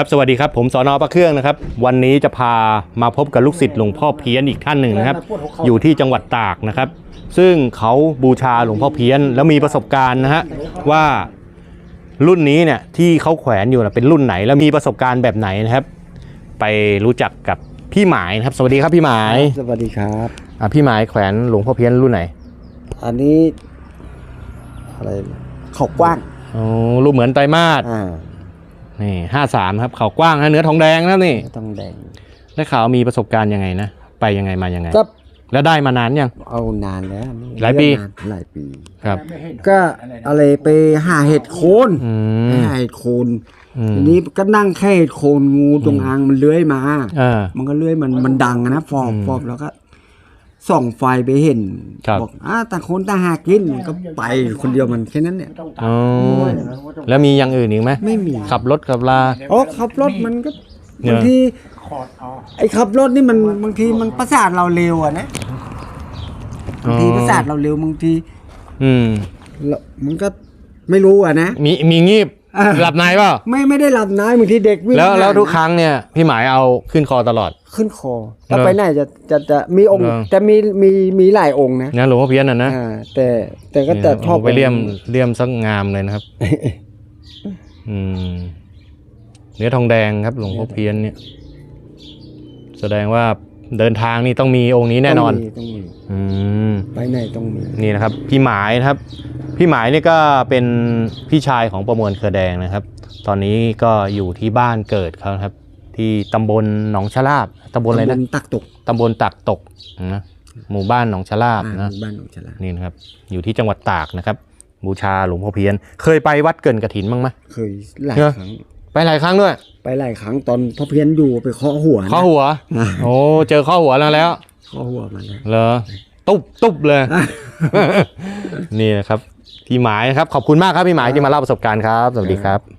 ครับสวัสดีครับผมสอนอประเครื่องนะครับ วันนี้จะพามาพบกับลูกศิษย์หลวงพ่อเพี้ยนอีกท่านหนึ่งนะครับ อยู่ที่จังหวัดตากนะครับ ซึ่งเขาบูชาหลวงพ่อเพี้ยนแล้วมีประสบการณ์นะฮะว่ารุ่นนี้เนี่ยที่เขาแขวนอยู่นะเป็นรุ่นไหน แล้วมีประสบการณ์แบบไหนนะครับ ไปรู้จักกับพี่หมายนะครับ สวัสดีครับพี่หมายสวัสดีครับอะพี่หมายแขวนหลวงพ่อเพี้ยนรุ่นไหน อันนี้อะไรนะเขากว้างอ๋อรูปเหมือนไตรมาสอ่า นี่ห้าสามครับเขากว้างฮะเนื้อทองแดงนะครับนี่ไม่ต้องแดงได้ข่าวมีประสบการณ์ยังไงนะ ไปยังไงมายังไง ก็แล้วได้มานานยัง เอานานแล้วหลายปีนนหลายปี ครับ ก็อะไรไปหาเห็ดโคนอืไปมหาเห็ดโคนอืมทีนี้ก็นั่งแค่เห็ดโคนงูจงอางมันเลื้อยมาอ่ามันก็เลื้อยมันมันดังอะนะฟอบอืมฟอบแล้วก็ ส่องไฟไปเห็นครับบอกอ่าต่างคนต่างหากินก็ไปคนเดียวมันแค่นั้นเนี่ย อ๋อแล้วมีอย่างอื่นอีกไหมไม่มี ขับรถขับลา อ๋อขับรถมันก็เนี่ย บางทีไอ้ขับรถนี่มันบางทีมันประสาทเราเร็วอะนะบางทีประสาทเราเร็วบางทีอืม เรามันก็ไม่รู้อะนะมีมีงีบอ่า หลับในเปล่าไม่ไม่ได้หลับในบางทีเด็กวิ่งแล้วผ่านแล้วทุกครั้งเนี่ยพี่หมายเอาขึ้นคอตลอด ขึ้นคอถ้าเหรอไปไหนจะจะจะมีองค์เหรอแต่มีมีมีหลายองค์นะนะหลวงพ่อเพี้ยนน่ะนะอ่าแต่แต่ก็จะเนี่ยชอบโไปเลี่ยมเลี่ยมสักงามเลยนะครับอืมเนื้อทองแดงครับหลวงพ่อเพี้ยนเนี่ย แสดงว่า เดินทางนี่ต้องมีองค์นี้แน่นอนต้องมีต้องมีอืมไปไหนต้องมีนี่นะครับ พี่หมายนะครับ พี่หมายนี่ก็เป็นพี่ชายของประมวลเครือแดงนะครับ ตอนนี้ก็อยู่ที่บ้านเกิดเขานะครับ ที่ตำบลหนองชะลาบตำบลอะไรนะตำตักตกตำบลตักตกนะหมู่บ้านหนองชะลาบอ่านะหมู่บ้านหนองฉลาดนี่นะครับ อยู่ที่จังหวัดตากนะครับ บูชาหลวงพ่อเพี้ยน เคยไปวัดเกินกระถินบ้างไหมเคยหลายเหรอครั้ง ไปหลายครั้งด้วยไปหลายครั้งตอนพ่อเพี้ยนอยู่ไปเคาะหัวนะ ข้อหัว อ่า โอ้เจอข้อหัวแล้วแล้ว เคาะหัวมันนะเหรอ ตุ๊บตุ๊บเลย นี่นะครับ พี่หมายนะครับ ขอบคุณมากครับพี่หมายที่มาเล่าประสบการณ์ครับ สวัสดีครับ